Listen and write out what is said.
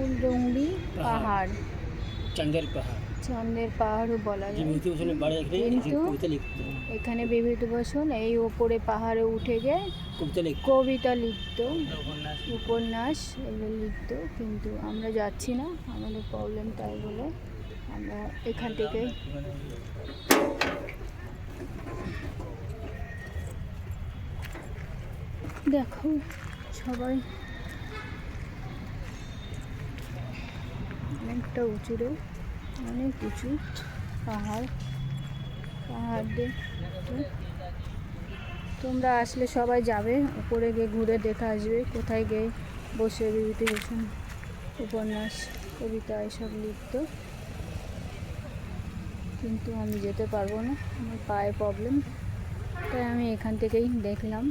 ফুলডঙ্গি পাহাড়। চন্দের পাহাড়। চন্দের পাহাড়ও বলা যায়। কিন্তু এখানে বিভূতিভূষণ এই ওপরে পাহাড়ে উঠে গিয়ে কবিতা লিখত। উপন্যাস। এগুলো লিখত কিন্তু আমরা যাচ্ছি না। আমাদের প্রবলেম তাই বলে আমরা এখান থেকে দেখো সবাই। অনেকটা উঁচু রে অনেক উঁচু পাহাড় পাহাড় তোমরা আসলে সবাই যাবে, উপরে গিয়ে ঘুরে দেখে আসবে, কোথায় গিয়ে বসে বিভূতিভূষণ উপন্যাস, কবিতা এসব লিখত। কিন্তু আমি যেতে পারব না, আমার পায়ে প্রবলেম তাই আমি এখান থেকেই দেখলাম।